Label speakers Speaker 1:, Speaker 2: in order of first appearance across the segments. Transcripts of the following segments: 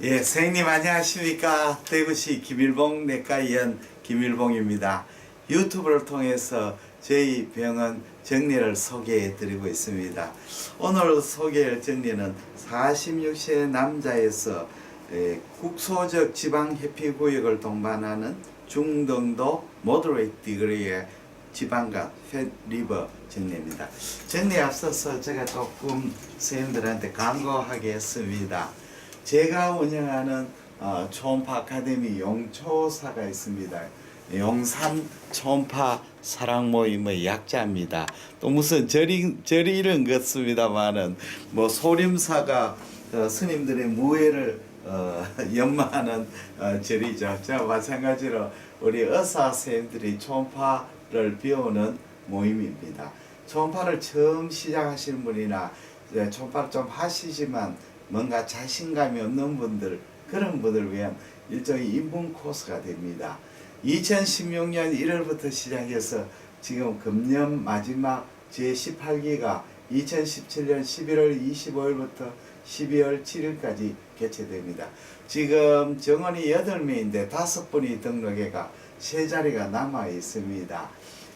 Speaker 1: 예, 선생님 안녕하십니까. 대구시 김일봉 내과 의원 김일봉입니다. 유튜브를 통해서 저희 병원 정리를 소개해 드리고 있습니다. 오늘 소개할 정리는 46세 남자에서 예, 국소적 지방 해피 구역을 동반하는 중등도 모더레이트 디그리의 지방간 팻 리버 정리입니다. 정리에 앞서서 제가 조금 선생님들한테 광고하겠습니다. 제가 운영하는 어, 초음파 아카데미 용초사가 있습니다. 용산 초음파 사랑 모임의 약자입니다. 또 무슨 절이 절이 이런 것습니다만은 뭐 소림사가 어, 스님들의 무예를 어, 연마하는 어, 절이죠. 자 마찬가지로 우리 의사 선생님들이 초음파를 배우는 모임입니다. 초음파를 처음 시작하시는 분이나 초음파를 좀 하시지만 뭔가 자신감이 없는 분들 그런 분들을 위한 일종의 입문 코스가 됩니다. 2016년 1월부터 시작해서 지금 금년 마지막 제18기가 2017년 11월 25일부터 12월 7일까지 개최됩니다. 지금 정원이 8명인데 5분이 등록해가 세 자리가 남아 있습니다.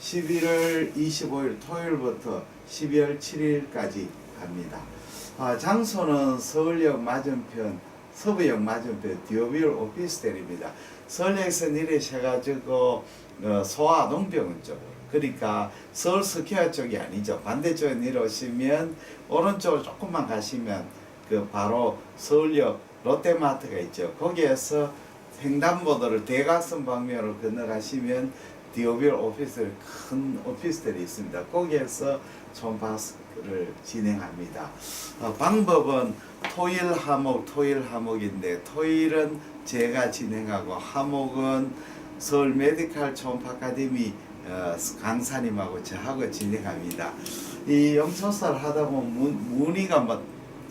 Speaker 1: 11월 25일 토요일부터 12월 7일까지 합니다. 아, 장소는 서울역 맞은편, 서부역 맞은편 디오빌 오피스텔입니다. 서울역에서 내리셔가지고 어, 소아 농병원 쪽, 그러니까 서울 스퀘어 쪽이 아니죠. 반대쪽에 내려오시면 오른쪽으로 조금만 가시면 그 바로 서울역 롯데마트가 있죠. 거기에서 횡단보도를 대각선 방면으로 건너가시면 디오빌 오피스텔 큰 오피스텔이 있습니다. 거기에서 초음파를 진행합니다. 어, 방법은 토일 하목 토일 하목인데 토일은 제가 진행하고 하목은 서울 메디칼 초음파 아카데미 어, 강사님하고 저하고 진행합니다. 이 영초사를 하다 보면 문, 문의가 뭐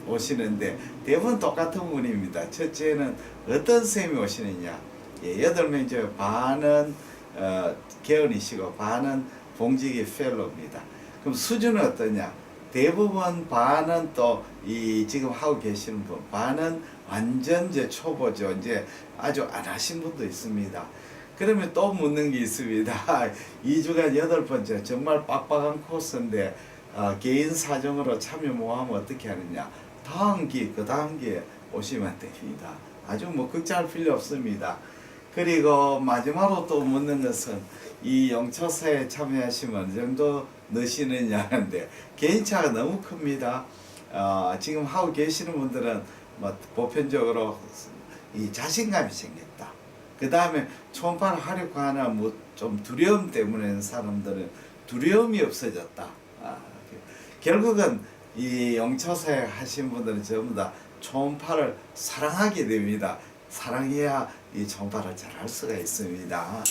Speaker 1: 오시는데 대부분 똑같은 분입니다. 첫째는 어떤 선생님이 오시느냐. 예, 여덟 명 중에 반은 어, 개원이시고 반은 봉직이 펠로입니다. 그럼 수준은 어떠냐? 대부분 반은 또 이 지금 하고 계시는 분, 반은 완전 이제 초보죠. 이제 아주 안 하신 분도 있습니다. 그러면 또 묻는 게 있습니다. 2주간 여덟 번째 정말 빡빡한 코스인데 어, 개인 사정으로 참여 못하면 어떻게 하느냐? 다음 기, 그 다음 기에 오시면 됩니다. 아주 뭐 걱정할 필요 없습니다. 그리고 마지막으로 또 묻는 것은 이 영초사에 참여하시면 어느 정도 넣으시느냐는데 개인차가 너무 큽니다. 어, 지금 하고 계시는 분들은 뭐 보편적으로 이 자신감이 생겼다. 그 다음에 초음파를 하려고 하나 뭐 좀 두려움 때문에 사람들은 두려움이 없어졌다. 아, 결국은 이 영초사에 하신 분들은 전부 다 초음파를 사랑하게 됩니다. 사랑해야 이 초음파를 잘 할 수가 있습니다.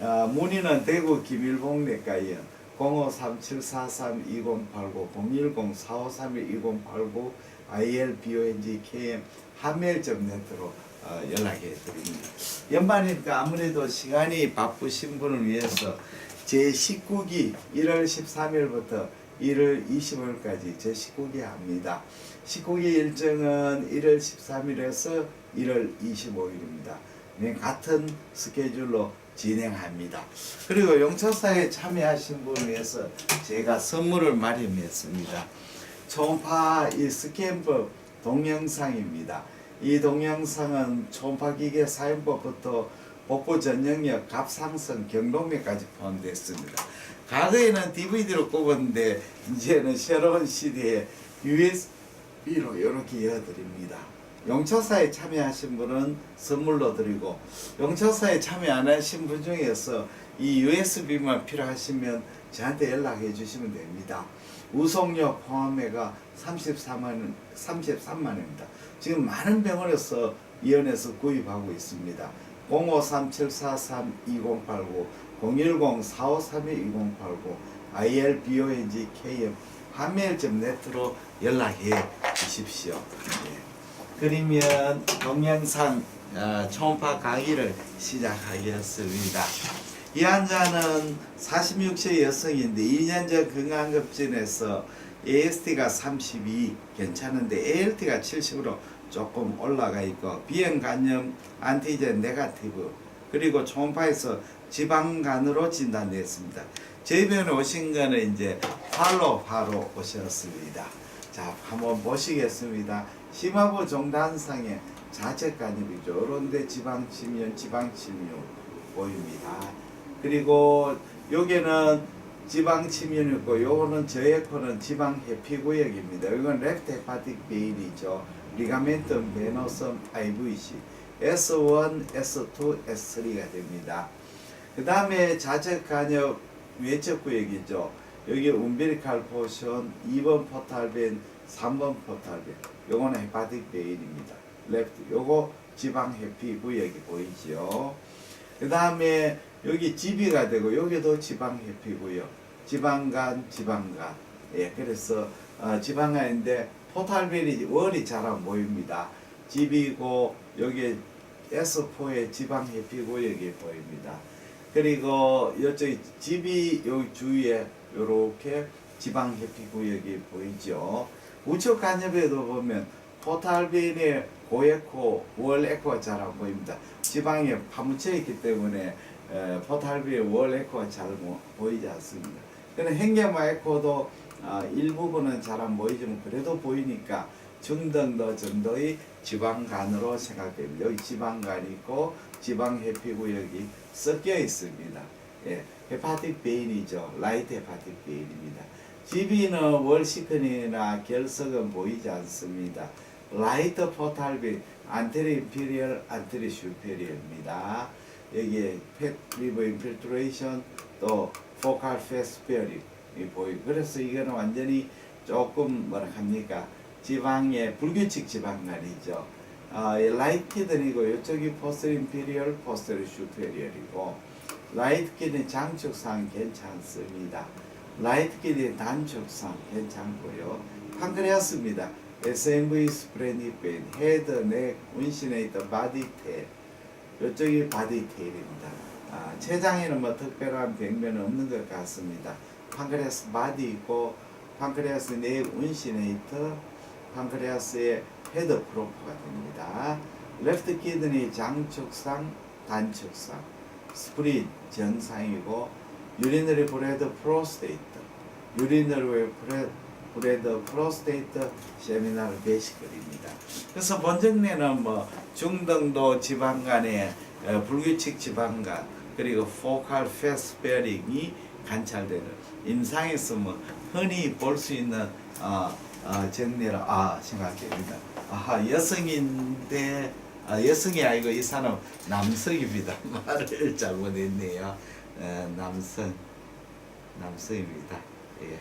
Speaker 1: 아, 문의는 대구 김일봉 내과의원 0537432089 01045312089 ilbongkm 한메일점네트로 어, 연락해 드립니다. 연말이니까 아무래도 시간이 바쁘신 분을 위해서 제 19기 1월 13일부터 1월 25일까지 제 19기 합니다. 19기 일정은 1월 13일에서 1월 25일입니다. 같은 스케줄로 진행합니다. 그리고 용차사에 참여하신 분을 위해서 제가 선물을 마련했습니다. 초음파 이 스캔법 동영상입니다. 이 동영상은 초음파 기계 사용법부터 복부 전영력, 갑상선, 경동맥까지 포함됐습니다. 과거에는 DVD로 꼽았는데 이제는 새로운 시대에 USB로 이렇게 이어드립니다. 용처사에 참여하신 분은 선물로 드리고 용처사에 참여 안 하신 분 중에서 이 USB만 필요하시면 저한테 연락해 주시면 됩니다. 우송료 포함해가 34만 원, 33만 원입니다. 지금 많은 병원에서 이원에서 구입하고 있습니다. 053-743-2089, 010-4532-2089, ILBONG KM 한메일점 네트로 연락해 주십시오. 예. 그러면 동영상 어, 초음파 강의를 시작하겠습니다. 이 환자는 46세 여성인데 2년 전 건강검진에서 AST가 32 괜찮은데 ALT가 70으로 조금 올라가 있고 비행 간염 안티젠 네가티브 그리고 초음파에서 지방간으로 진단됐습니다. 저희 병원에 오신 거는 이제 팔로 바로 오셨습니다. 자, 한번 보시겠습니다. 심화부 종단상의 자책간염이죠. 그런데 지방 침면, 지방 침유 보입니다. 그리고 여기는 지방 침윤이고 요거는 저의 코는 지방 해피 구역입니다. 이건 렉트 헤파틱 베인이죠. 리가멘트 베너섬 IVC S1, S2, S3가 됩니다. 그 다음에 자적 간역 외적 구역이죠. 여기 움빌리칼 포션 2번 포탈벤 3번 포탈벤 요거는 헤파틱 베인입니다. 렉트 요거 지방 해피 구역이 보이죠. 그 다음에 여기 지비가 되고 여기도 지방 해피고요. 지방간, 지방간. 예, 그래서 어, 지방간인데 포탈벨이 월이 잘 안 보입니다. 지비고 여기 S4의 지방 해피 구역이 보입니다. 그리고 이쪽 집이 여기 주위에 이렇게 지방 해피 구역이 보이죠. 우측 간접에도 보면 포탈빈의 고에코, 월 에코가 잘 안 보입니다. 지방에 파묻혀 있기 때문에 에, 포탈빈의 월 에코가 잘 모- 보이지 않습니다. 그는 행계마 에코도 아, 일부분은 잘 안 보이지만 그래도 보이니까 중등도 정도의 지방간으로 생각됩니다. 여기 지방간이 있고 지방 해피 구역이 섞여 있습니다. 예, 헤파틱 베인이죠. 라이트 헤파틱 베인입니다. GB는 월시큰이나 결석은 보이지 않습니다. 라이트 포탈빈 안테리 인피리얼 안테리 슈페리얼입니다. 여기에 펫 리버 인필트레이션 또 포칼 페스페어링이 보이고 그래서 이거는 완전히 조금 뭐라 합니까 지방의 불규칙 지방간이죠. 아, 라이트키드이고 이쪽이 포스터 인피리얼 포스터 슈페리얼이고 라이트키드 장축상 괜찮습니다. 라이트키드 단축상 괜찮고요. 판크레아스입니다. SMV 스프레니펜 헤드, 넥, 운시네이터, 바디 테일 이쪽이 바디 테일입니다. 아, 췌장에는 뭐 특별한 병변은 없는 것 같습니다. 판크레아스 바디 있고 판크레아스 넥, 운시네이터, 판크레아스의 헤드 프로프가 됩니다. 레프트 키드니 장축상, 단축상, 스프린 정상이고 유리너리 브레드 프로스테이트, 유리너리 브레드 프로스테이트 세미나르 베시클입니다. 그래서 본정내는 뭐 중등도 지방간의 어, 불규칙 지방간 그리고 포칼 페스베링이 관찰되는 임상에서 뭐 흔히 볼 수 있는 어, 어, 정례라 아 생각됩니다. 아하 여성인데 아, 여성이 아니고 이 사람 남성입니다. 말을 잘못했네요. 어, 남성 남성입니다. 예.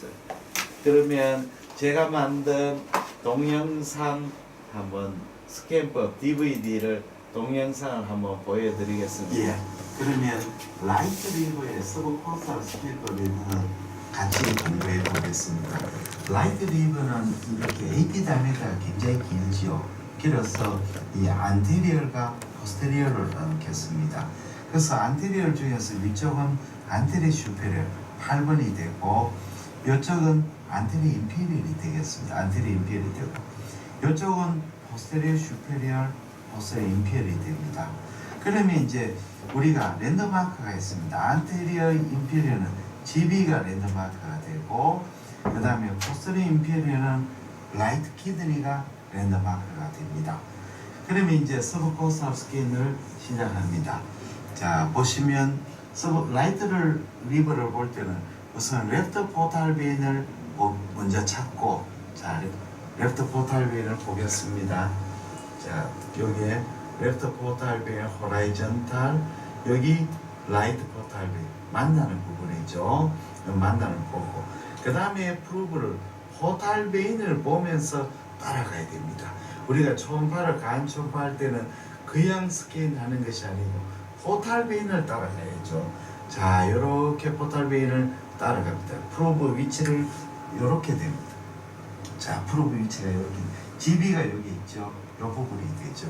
Speaker 1: 자, 그러면 제가 만든 동영상 한번 스캔법 DVD를 동영상을 한번 보여드리겠습니다. 예. 그러면 라이트 리버의 서브코스탈 스캔법에 대한 같이 공부해 보겠습니다. 라이트 리버는 이렇게 AP 다이메터가 굉장히 길지요. 길어서 이 안테리얼과 포스테리얼을 나누겠습니다. 그래서 안테리얼 중에서 위쪽은 안테리 슈페리얼 8번이 되고 이쪽은 안테리 인피리얼이 되겠습니다. 안테리 인피리얼이 되고 이쪽은 포스테리얼 슈페리얼 포스테리얼 인피리얼이 됩니다. 그러면 이제 우리가 랜드마크가 있습니다. 안테리어 인피리얼은 GB가 랜드마크가 되고 그 다음에 포스테리어 인피리얼은 라이트 키드니가 랜드마크가 됩니다. 그러면 이제 서브코스탈 스캔을 시작합니다. 자 보시면 서브 라이트를 리버를 볼 때는 우선 레프트 포탈 베인을 보- 먼저 찾고 자 레프트 포탈 베인을 보겠습니다. 자 여기에 레프트 포탈 베인 호라이전탈 여기 라이트 포탈 베인 만나는 부분이죠. 만나는 거고 그 다음에 프루브를 포탈 베인을 보면서 따라가야 됩니다. 우리가 초음파를 간 초음파할 때는 그냥 스캔하는 것이 아니고 포탈 베인을 따라가야죠. 자, 이렇게 포탈 베인을 따라갑니다. 프로브 위치를 이렇게 됩니다. 자, 프로브 위치가 이렇게 GB가 여기 있죠. 이 부분이 되죠.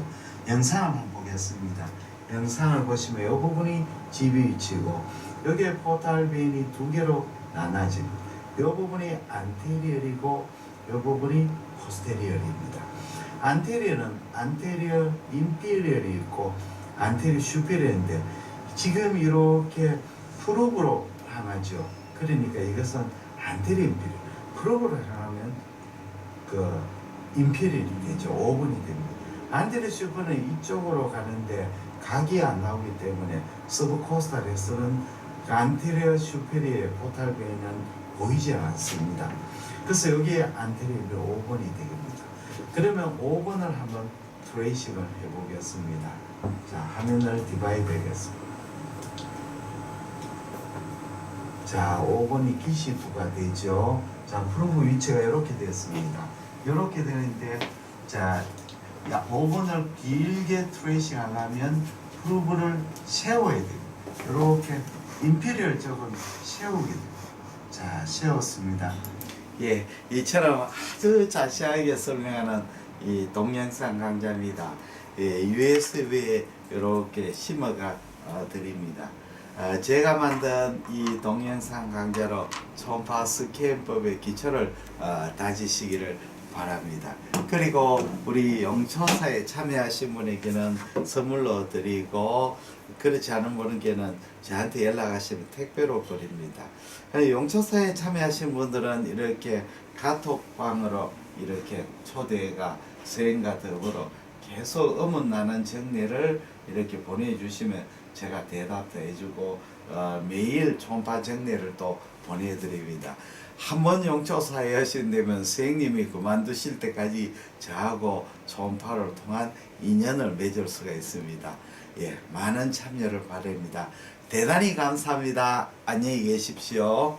Speaker 1: 영상을 한번 보겠습니다. 영상을 보시면 이 부분이 GB 위치고 여기에 포탈 베인이 두 개로 나눠집니다. 이 부분이 안테리얼이고 이 부분이 포스테리얼입니다. 안테리어는 안테리어 인피리얼이 있고 안테리어 슈페리어인데 지금 이렇게 프로브로 향하죠. 그러니까 이것은 안테리어 인피리얼. 프로브로 향하면 그 인피리얼이 되죠. 5분이 됩니다. 안테리어 슈퍼는 이쪽으로 가는데 각이 안 나오기 때문에 서브코스탈에서는 그 안테리어 슈페리어의 포탈베이는 보이지 않습니다. 그래서 여기에 안테리어 5번이 되겠습니다. 그러면 5번을 한번 트레이싱을 해보겠습니다. 자, 화면을 디바이드 하겠습니다. 자, 5번이 기시부가 되죠. 자, 프로브 위치가 이렇게 됐습니다. 이렇게 되는데, 자, 야, 5번을 길게 트레이싱 하려면 프로브를 세워야 됩니다. 이렇게 임피리얼 쪽은 세우게 됩니다. 자, 세웠습니다. 예, 이처럼 아주 자세하게 설명하는 이 동영상 강좌입니다. 예, USB에 이렇게 심어가 어, 드립니다. 어, 제가 만든 이 동영상 강좌로 초음파 스캔법의 기초를 어, 다지시기를 바랍니다. 그리고 우리 영초사에 참여하신 분에게는 선물로 드리고 그렇지 않은 분에게는 저한테 연락하시면 택배로 드립니다. 용초사에 참여하신 분들은 이렇게 카톡방으로 이렇게 초대가 수행과 더불어 계속 음원 나는 정리를 이렇게 보내주시면 제가 대답도 해주고 어, 매일 초음파 정리를 또 보내드립니다. 한 번 용초사에 하신다면 선생님이 그만두실 때까지 저하고 초음파를 통한 인연을 맺을 수가 있습니다. 예, 많은 참여를 바랍니다. 대단히 감사합니다. 안녕히 계십시오.